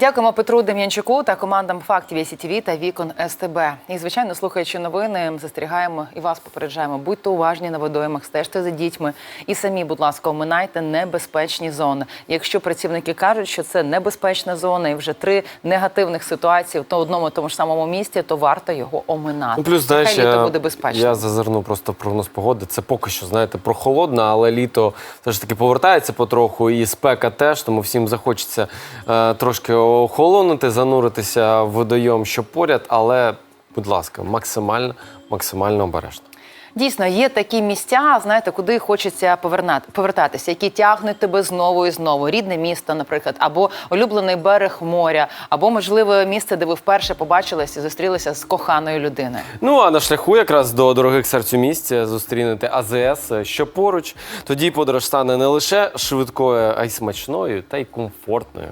Дякуємо Петру Дем'янчуку та командам фактів СІТВ та Вікон СТБ. І звичайно, слухаючи новини, застерігаємо і вас попереджаємо. Будьте уважні на водоймах, стежте за дітьми і самі, будь ласка, оминайте небезпечні зони. Якщо працівники кажуть, що це небезпечна зона, і вже три негативних ситуації в одному тому ж самому місті, то варто його оминати. Ну, плюс, знаєш, літо я, буде безпечно. я зазирну просто прогноз погоди. Це поки що, знаєте, прохолодно, але літо все ж таки повертається потроху, і спека теж, тому всім захочеться е, трошки охолонути, зануритися в водойом, що поряд, але, будь ласка, максимально, максимально обережно. Дійсно, є такі місця, знаєте, куди хочеться повертатися, які тягнуть тебе знову і знову. Рідне місто, наприклад, або улюблений берег моря, або можливо місце, де ви вперше побачилися, зустрілися з коханою людиною. Ну а на шляху якраз до дорогих серцю місць зустрінете АЗС, що поруч. Тоді подорож стане не лише швидкою, а й смачною та й комфортною.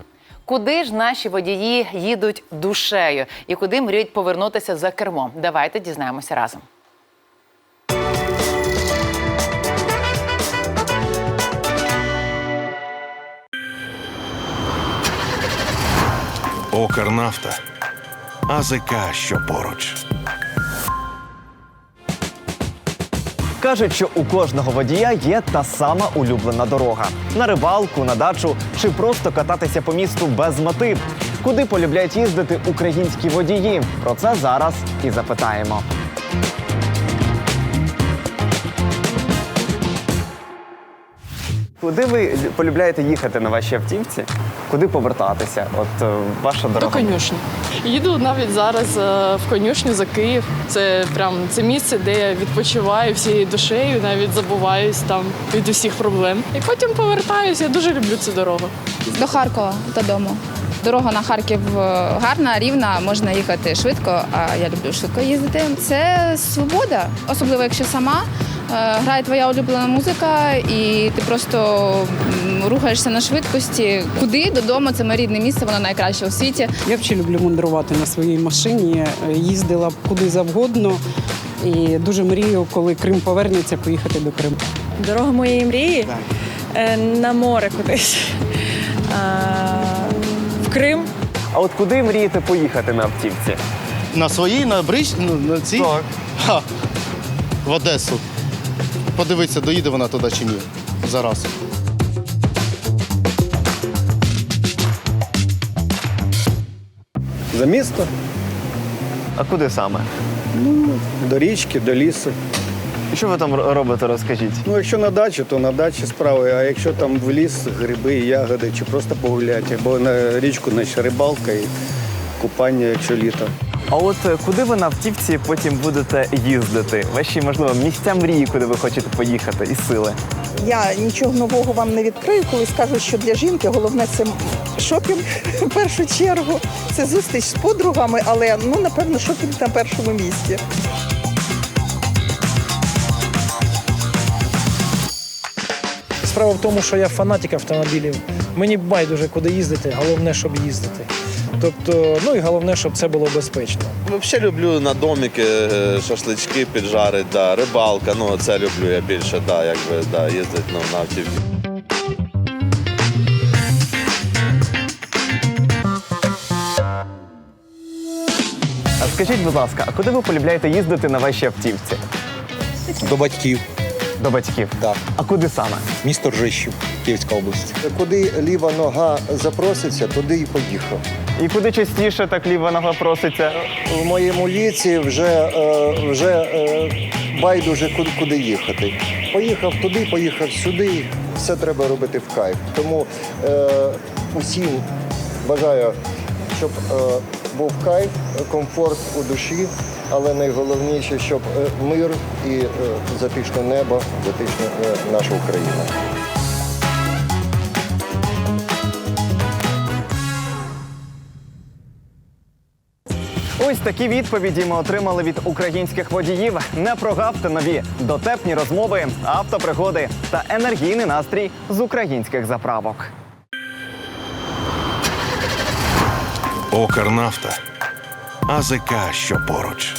Куди ж наші водії їдуть душею і куди мріють повернутися за кермо? Давайте дізнаємося разом. Укрнафта. АЗК, що поруч. Кажуть, що у кожного водія є та сама улюблена дорога на рибалку, на дачу чи просто кататися по місту без мети. Куди полюбляють їздити українські водії? Про це зараз і запитаємо. Куди ви полюбляєте їхати на вашій автівці? Куди повертатися? От е, ваша До дорога. конюшні. Їду навіть зараз е, в конюшню за Київ. Це прям це місце, де я відпочиваю всією душею, навіть забуваюсь там від усіх проблем. І потім повертаюся. Я дуже люблю цю дорогу. До Харкова додому. Дорога на Харків е, гарна, рівна, можна їхати швидко, а я люблю швидко їздити. Це свобода, особливо якщо сама грає твоя улюблена музика, і ти просто рухаєшся на швидкості. Куди додому? Це моє рідне місце, воно найкраще у світі. Я взагалі люблю мандрувати на своїй машині, е, їздила куди завгодно. І дуже мрію, коли Крим повернеться, поїхати до Криму. Дорога моєї мрії Е, на море кудись. А, В Крим. А от куди мрієте поїхати на автівці? На своїй, на брич, ну, на цій? Так. Ха. В Одесу. Подивитися, доїде вона туди чи ні. Зараз. За місто, А куди саме? до річки, до лісу. І Що ви там робите, розкажіть? Ну, якщо на дачі, то на дачі справи, а якщо там в ліс, гриби, ягоди, чи просто погуляти, або на річку, значить рибалка і купання, якщо літо. А от е, куди ви на автівці потім будете їздити? Ваші, можливо, місця мрії, куди ви хочете поїхати, і сили. Я нічого нового вам не відкрию, коли скажу, що для жінки головне це шопінг в першу чергу. Це зустріч з подругами, але ну напевно шопінг на першому місці. Справа в тому, що я фанатик автомобілів. Мені байдуже куди їздити, головне, щоб їздити. Тобто, ну і головне, щоб це було безпечно. Взагалі люблю на доміки е, шашлички піджарити, да, рибалка. Ну це люблю я більше, да, якби да, їздити ну, на автівці. А скажіть, будь ласка, а куди ви полюбляєте їздити на вашій автівці? До батьків, До батьків. так. А куди саме? Місто Ржищів, Київська область. Куди ліва нога запроситься, туди і поїхав. І куди частіше так ліва нога проситься? В моєму ліці вже, е, вже е, байдуже куди, куди їхати. Поїхав туди, поїхав сюди. Все треба робити в кайф. Тому е, усім бажаю, щоб е, був кайф, комфорт у душі, але найголовніше, щоб е, мир і е, затишне небо, затишна е, наша Україна. Ось такі відповіді ми отримали від українських водіїв. Не прогавте нові дотепні розмови, автопригоди та енергійний настрій з українських заправок. Укрнафта. АЗК, що поруч.